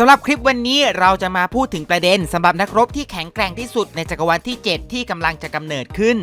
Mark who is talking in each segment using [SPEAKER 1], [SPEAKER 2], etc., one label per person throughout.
[SPEAKER 1] สำหรับคลิปวันนี้เราจะมาพูดถึงประเด็นสำหรับนักรบที่แข็งแกร่งที่สุดในจักรวาลที่ 7 ที่กำลังจะกำเนิดขึ้น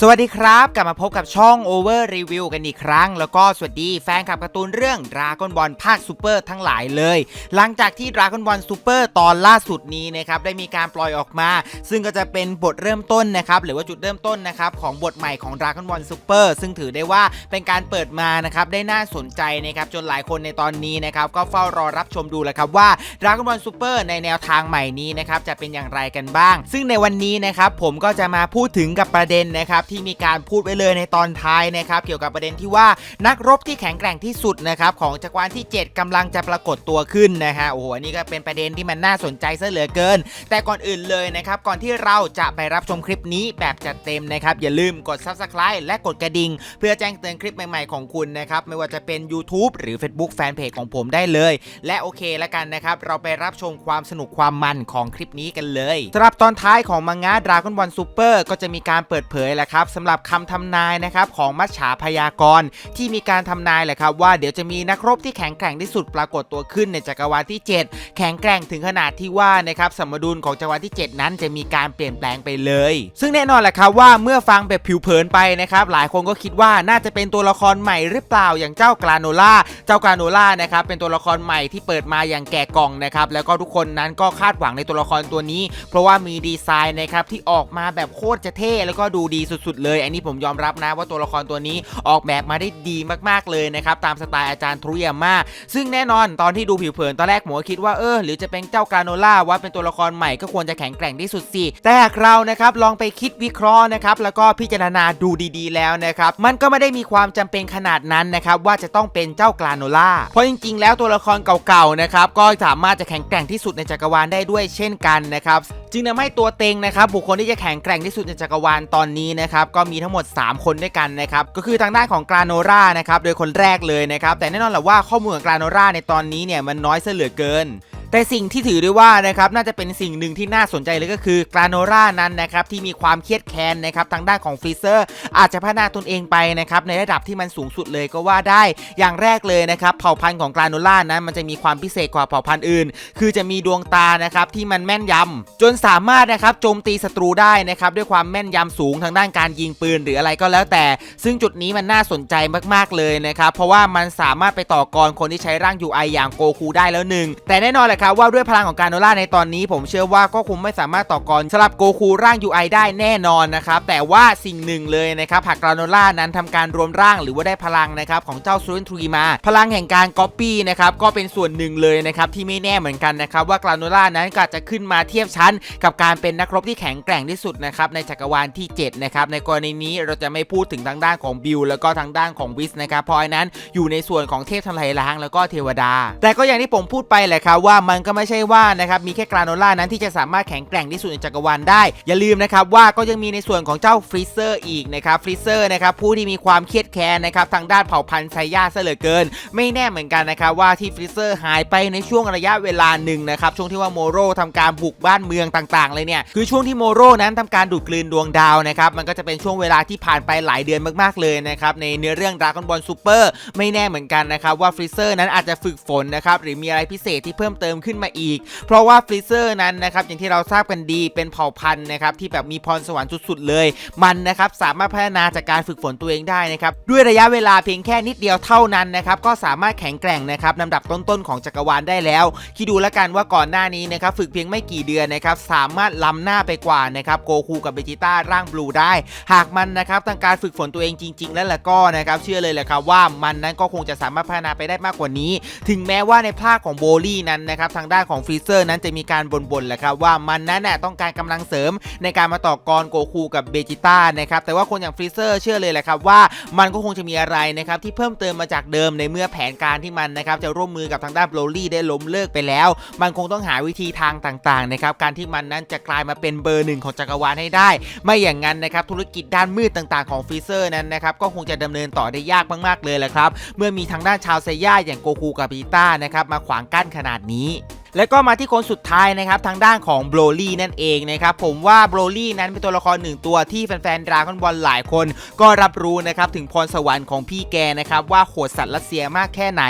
[SPEAKER 1] สวัสดีครับ กลับมาพบกับช่อง Over Review กันอีกครั้ง แล้วก็สวัสดีแฟนคลับการ์ตูนเรื่อง Dragon Ball ภาคซูเปอร์ทั้งหลายเลย หลังจากที่ Dragon Ball Super ตอนล่าสุดนี้นะครับได้มีการปล่อยออกมา ซึ่งก็จะเป็นบทเริ่มต้นนะครับหรือว่าจุดเริ่มต้นนะครับของบทใหม่ของ Dragon Ball Super ซึ่งถือได้ว่าเป็นการเปิดมานะครับได้น่าสนใจนะครับจนหลายคนในตอนนี้นะครับก็เฝ้ารอรับชมดูแล้วครับว่า Dragon Ball Super ในแนวทางใหม่นี้นะครับจะเป็นอย่างไรกันบ้าง ซึ่งในวันนี้นะครับผมก็จะมาพูดถึงกับประเด็นนะครับที่มีการพูดไว้เลยในตอนท้ายนะครับเกี่ยวกับประเด็นที่ว่านักรบที่แข็งแกร่งที่สุดนะครับของจักรวาลที่ 7กำลังจะปรากฏตัวขึ้นนะฮะโอ้โหนนี้ก็เป็นประเด็นที่มันน่าสนใจซะเหลือเกิน แต่ก่อนอื่นเลยนะครับก่อนที่เราจะไปรับชมคลิปนี้แบบจัดเต็มนะครับอย่าลืมกด Subscribe และกดกระดิ่ง เพื่อแจ้งเตือนคลิปใหม่ๆของคุณนะครับไม่ว่าจะเป็น YouTube หรือ Facebook Fanpage ของผมได้เลย และโอเคแล้วกันนะครับเราไปรับชมความสนุกความมันของคลิปนี้กันเลยสำหรับตอนท้ายของมังงะ Dragon Ball Super ก็จะมีการเปิดเผยแหละครับสำหรับคำทำนายนะครับของมัจฉาพยากรณ์ที่มีการทำนายแหละครับว่าเดี๋ยวจะมีนักรบที่แข็งแกร่งที่สุดปรากฏตัวขึ้นในจักรวาลที่ 7 แข็งแกร่งถึงขนาดที่ว่านะครับสมดุลของจักรวาลที่ 7 นั้นจะมีการเปลี่ยนแปลงไปเลย ซึ่งแน่นอนแหละครับว่าเมื่อฟังแบบผิวเผินไปนะครับหลายคนก็คิดว่าน่าจะเป็นตัวละครใหม่หรือเปล่าอย่างเจ้ากราโนล่าเจ้ากราโนล่านะครับเป็นตัวละครใหม่ที่เปิดมาอย่างแก่กล่องนะครับแล้วก็ทุกคนนั้นก็คาดหวังในตัวละครตัวนี้ เพราะว่ามีดีไซน์นะครับที่ออกมาแบบโคตรจะเท่แล้วก็ดูดีสุดๆ เลย อันนี้ผมยอมรับนะว่าตัวละครตัวนี้ออกแบบมาได้ดีมากๆเลยนะครับตามสไตล์อาจารย์ทรุยาม่าซึ่งแน่นอนตอนที่ดูผิวเผินตอนแรกผมก็คิดว่าเออหรือจะเป็นเจ้ากราโนล่าว่าเป็นตัวละครใหม่ก็ควรจะแข็งแกร่งที่สุดสิแต่หากเรานะครับลองไปคิดวิเคราะห์นะครับแล้วก็พิจารณาดูดีๆ แล้วนะครับมันก็ไม่ได้มีความจำเป็นขนาดนั้นนะครับว่าจะต้องเป็นเจ้ากราโนล่าเพราะจริงๆ แล้วตัวละครเก่าๆนะครับก็สามารถจะแข็งแกร่งที่สุดในจักรวาลได้ด้วยเช่นกันนะครับจึงทำให้ตัวเต็งนะครับบุคคลที่จะแข็งแกร่งที่สุดในจักรวาลตอนนี้นะครับก็มีทั้งหมด 3 คนด้วยกันนะครับก็คือทางด้านของกราโนรานะครับโดยคนแรกเลยนะครับแต่แน่นอนแหละว่าข้อมูลของกราโนราในตอนนี้เนี่ยมันน้อยเสียเหลือเกิน แต่สิ่งที่ถือได้ว่านะครับน่าจะเป็นสิ่งหนึ่งที่น่าสนใจเลยก็คือกราโนรานั้นนะครับที่มีความเครียดแค้นนะครับทางด้านของฟรีเซอร์อาจจะพัฒนาตนเองไปนะครับในระดับที่มันสูงสุดเลยก็ว่าได้อย่างแรกเลยนะครับเผ่าพันธุ์ของกราโนรานั้นมันจะมีความพิเศษกว่าเผ่าพันธุ์อื่น คือจะมีดวงตานะครับที่มันแม่นยำจนสามารถนะครับโจมตีศัตรูได้นะครับด้วยความแม่นยำสูงทางด้านการยิงปืนหรืออะไรก็แล้วแต่ ซึ่งจุดนี้มันน่าสนใจมากๆเลยนะครับเพราะว่ามันสามารถไปต่อกรคนที่ใช้ร่าง UI อย่างโกคูได้แล้วหนึ่งแต่แน่นอนแหละครับว่าด้วยพลังของการโนล่าในตอนนี้ ผมเชื่อว่าก็คงไม่สามารถต่อกรสลับโกคูร่าง UI ได้แน่นอนนะครับแต่ว่าสิ่งหนึ่งเลยนะครับหากกราโนล่านั้นทำการรวมร่างหรือว่าได้พลังนะครับของเจ้าซูเรนทรีมา พลังแห่งการก๊อปปี้นะครับก็เป็นส่วนหนึ่งเลยนะครับที่ไม่แน่เหมือนกันนะครับว่ากราโนล่านั้นก็จะขึ้นมาเทียบชั้น กับการเป็นนักรบที่แข็งแกร่งที่สุดนะครับในจักรวาลที่7นะครับในกรณีนี้เราจะไม่พูดถึงทางด้านของบิลแล้วก็ทางด้านของวิสนะครับเพราะนนั้นอยู่ในส่วนของเทพทำลายล้างแล้วก็เทวดา แต่ก็อย่างที่ผมพูดไปแหละครับว่ามันก็ไม่ใช่ว่านะครับมีแค่กราโนล่านั้นที่จะสามารถแข็งแกร่งที่สุดในจักรวาลได้ อย่าลืมนะครับว่าก็ยังมีในส่วนของเจ้าฟรีเซอร์อีกนะครับฟรีเซอร์นะครับผู้ที่มีความเครียดแค้นนะครับทางด้านเผ่าพันธุ์ไซย่าซะเหลือเกิน ไม่แน่เหมือนกันนะครับว่าที่ฟรีเซอร์หายไปในช่วงระยะเวลาหนึ่งนะครับช่วงที่ว่าโมโรทำการบุกบ้านเมืองต่างๆ เลยเนี่ยคือช่วงที่โมโรนั้นทำการดูดกลืนดวงดาวนะครับมันก็จะเป็นช่วงเวลาที่ผ่านไปหลายเดือนมากๆเลยนะครับในเนื้อเรื่องดราก้อนบอลซูเปอร์ไม่แน่เหมือนกันนะครับว่าฟรีเซอร์นั้นอาจจะฝึกฝนนะครับหรือมีอะไรพิเศษที่เพิ่มเติมขึ้นมาอีก เพราะว่าฟรีเซอร์นั้นนะครับอย่างที่เราทราบกันดีเป็นเผ่าพันธุ์นะครับที่แบบมีพรสวรรค์สุดๆเลย มันนะครับสามารถพัฒนาจากการฝึกฝนตัวเองได้นะครับด้วยระยะเวลาเพียงแค่นิดเดียวเท่านั้นนะครับก็สามารถแข็งแกร่งนะครับลำดับต้นๆของจักรวาลได้แล้วคิดดูแล้วกันว่าก่อนหน้านี้นะครับฝึกเพียงไม่กี่เดือนนะครับสามารถล้ำหน้าไปกว่านะครับโกคูกับเบจิต้าร่างบลูได้ หากมันนะครับทางการฝึกฝนตัวเองจริง ๆ แล้วล่ะก็นะครับเชื่อเลยแหละครับว่ามันนั้นก็คงจะสามารถพัฒนาไปได้มากกว่านี้ ถึงแม้ว่าในภาคของโบลี่นั้นนะครับทางด้านของฟรีเซอร์นั้นจะมีการบ่นๆแหละครับว่ามันนั้นน่ะต้องการกำลังเสริมในการมาต่อกรโกคูกับเบจิต้านะครับแต่ว่าคนอย่างฟรีเซอร์เชื่อเลยแหละครับว่ามันก็คงจะมีอะไรนะครับที่เพิ่มเติมมาจากเดิมในเมื่อแผนการที่มันนะครับจะร่วมมือกับทางด้านโบลี่ได้ล้มเลิกไปแล้ว มันคงต้องหาวิธีทางต่างๆนะครับการที่มันนั้นจะกลายมาเป็นเบอร์หนึ่งของจักรวาลให้ได้ ไม่อย่างนั้นนะครับธุรกิจด้านมืดต่างๆของฟรีเซอร์นั้นนะครับก็คงจะดำเนินต่อได้ยากมากๆเลยแหละครับเมื่อมีทางด้านชาวไซย่าอย่างโกคูกับบจิต้านะครับมาขวางกั้นขนาดนี้ แล้วก็มาที่คนสุดท้ายนะครับทางด้านของโบรลี่นั่นเองนะครับผมว่าโบรลี่นั้นเป็นตัวละครหนึ่งตัวที่แฟนๆดราก้อนบอลหลายคน ก็รับรู้นะครับถึงพรสวรรค์ของพี่แกนะครับว่าโหดสัตว์รัสเซียมากแค่ไหน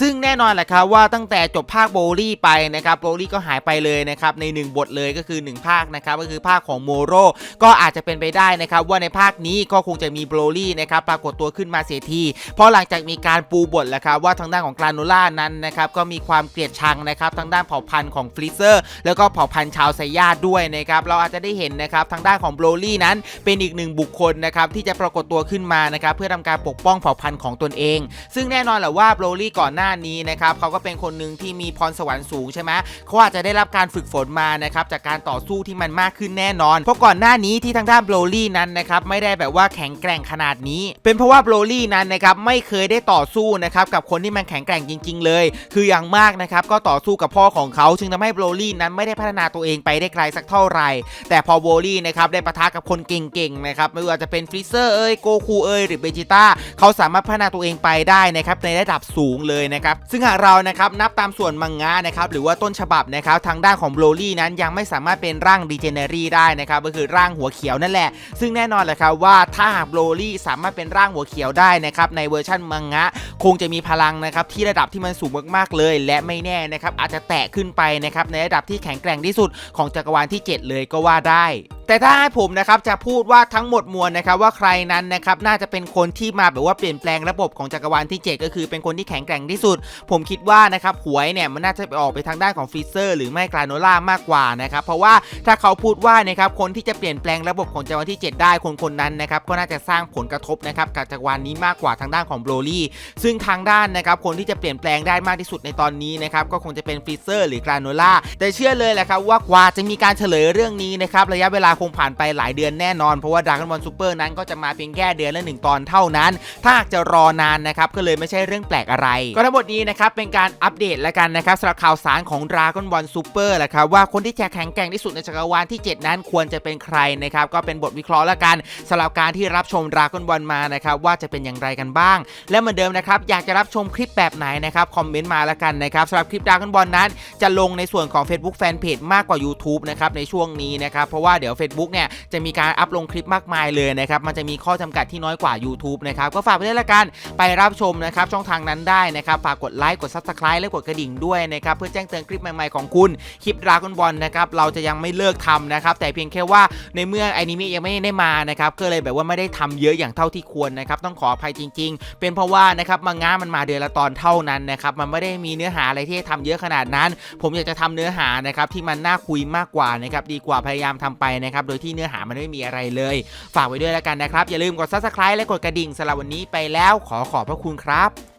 [SPEAKER 1] ซึ่งแน่นอนแหละครับว่าตั้งแต่จบภาคโบรลี่ไปนะครับโบรลี่ก็หายไปเลยนะครับในหนึ่งบทเลยก็คือหนึ่งภาคนะครับก็คือภาคของโมโรก็อาจจะเป็นไปได้นะครับว่าในภาคนี้ก็คงจะมีโบรลี่นะครับปรากฏตัวขึ้นมาเสียทีเพราะหลังจากมีการปูบทแล้วครับว่าทางด้านของกราโนล่านั้นนะครับก็มีความเกลียดชังนะครับทางด้านเผ่าพันธุ์ของฟลิเซอร์แล้วก็เผ่าพันธุ์ชาวไซยาด้วยนะครับเราอาจจะได้เห็นนะครับทางด้านของโบรลี่นั้นเป็นอีกหนึ่งบุคคลนะครับที่จะปรากฏตัวขึ้นมานะครับเพื่อทำการปกป้องเผ่าพันธุ์ของตนเอง ซึ่งแน่นอนแหละว่าโบรลี่ก่อนหน้านี้นะครับเขาก็เป็นคนหนึ่งที่มีพรสวรรค์สูงใช่ไหมเขาอาจจะได้รับการฝึกฝนมานะครับจากการต่อสู้ที่มันมากขึ้นแน่นอน เพราะก่อนหน้านี้ที่ทางด้านโบรลี่นั้นนะครับไม่ได้แบบว่าแข็งแกร่งขนาดนี้ เป็นเพราะว่าโบรลี่นั้นนะครับไม่เคยได้ต่อสู้นะครับกับคนที่มันแข็งแกร่งจริง ๆ เลย คืออย่างมากนะครับก็ต่อสู้กับพ่อของเขาจึงทำให้โบรลี่นั้นไม่ได้พัฒนาตัวเองไปได้ไกลสักเท่าไหร่ แต่พอโบรลี่นะครับได้ปะทะกับคนเก่งๆนะครับไม่ว่าจะเป็นฟรีเซอร์เอ้ยโกคูเอ้ยหรือเบจิต้าเขาสามารถพัฒนาตัวเองไปได้นะครับในระดับสูงเลยนะครับซึ่งหากเรานะครับนับตามส่วนมังงะนะครับหรือว่าต้นฉบับนะครับทางด้านของโบรลี่นั้นยังไม่สามารถเป็นร่างดีเจเนอรี่ได้นะครับก็คือร่างหัวเขียวนั่นแหละ ซึ่งแน่นอนแหละครับว่าถ้าหากโบรลี่สามารถเป็นร่างหัวเขียวได้นะครับในเวอร์ชันมังงะ คงจะมีพลังนะครับที่ระดับที่มันสูงมากๆเลย และไม่แน่นะครับอาจจะแตะขึ้นไปนะครับในระดับที่แข็งแกร่งที่สุดของจักรวาลที่ 7 เลยก็ว่าได้ แต่ถ้าให้ผมนะครับจะพูดว่าทั้งหมดมวลนะครับว่าใครนั้นนะครับน่าจะเป็นคนที่มาแบบว่าเปลี่ยนแปลงระบบของจักรวาลที่ 7 ก็คือเป็นคนที่แข็งแกร่งที่สุด ผมคิดว่านะครับหวยเนี่ยมันน่าจะไปออกไปทางด้านของฟรีเซอร์ หรือไม่กราโนล่ามากกว่านะครับเพราะว่าถ้าเขาพูดว่านะครับคนที่จะเปลี่ยนแปลงระบบของจักรวาลที่ 7 ได้คนคนนั้นนะครับก็น่าจะสร้างผลกระทบนะครับกับจักรวาลนี้มากกว่าทางด้านของโบรลี่ซึ่งทางด้านนะครับคนที่จะเปลี่ยนแปลงได้มากที่สุดในตอนนี้นะครับก็คงจะเป็นฟรีเซอร์ หรือกราโนล่าแต่เชื่อเลยแหละครับว่ากว่าจะมีการเฉลยเรื่องนี้นะครับระยะเวลาคงผ่านไปหลายเดือนแน่นอน เพราะว่าดราก้อนบอลซูเปอร์นั้นก็จะมาเพียงแค่เดือนละหนึ่งตอนเท่านั้น ถ้าหากจะรอนานนะครับก็เลยไม่ใช่เรื่องแปลกอะไร ก็ทั้งหมดนี้นะครับเป็นการอัปเดตแล้วกันนะครับสำหรับข่าวสารของดราก้อนบอลซูเปอร์แหละครับว่าคนที่จะแข็งแกร่งที่สุดในจักรวาลที่ 7 นั้นควรจะเป็นใครนะครับก็เป็นบทวิเคราะห์แล้วกันสำหรับการที่รับชมดราก้อนบอลมานะครับว่าจะเป็นอย่างไรกันบ้าง และเหมือนเดิมนะครับอยากจะรับชมคลิปแบบไหนนะครับคอมเมนต์มาแล้วกันนะครับสำหรับคลิปดราก้อนบอลนั้น จะลงในส่วนของ Facebook Fanpage มากกว่า YouTube นะครับในช่วงนี้นะครับเพราะว่าเดี๋ยว Facebook เนี่ยจะมีการอัพลงคลิปมากมายเลยนะครับมันจะมีข้อจำกัดที่น้อยกว่า YouTube นะครับก็ฝากไปด้วยละกันไปรับชมนะครับช่องทางนั้นได้นะครับฝากกดไลค์กด Subscribe และกดกระดิ่งด้วยนะครับเพื่อแจ้งเตือนคลิปใหม่ๆของคุณคลิปดราก้อนบอลนะครับเราจะยังไม่เลิกทำนะครับแต่เพียงแค่ว่าในเมื่ออนิเมะยังไม่ได้มานะครับก็เลยแบบว่าไม่ได้ทำเยอะอย่างเท่าที่ควรนะครับต้องขออภัยจริง ๆ เป็นเพราะว่านะครับมังงะมันมาเดือนละตอนเท่านั้นนะครับมันไม่ได้มีเนื้อหาอะไรที่ให้ทำเยอะขนาดนั้น ผมอยากจะทำเนื้อหานะครับที่มันน่าคุยมากกว่านะครับดีกว่าพยายามทำไปนะครับ โดยที่เนื้อหามันไม่มีอะไรเลย ฝากไว้ด้วยแล้วกันนะครับ อย่าลืมกด subscribe และกดกระดิ่งสำหรับวันนี้ไปแล้วขอขอบพระคุณครับ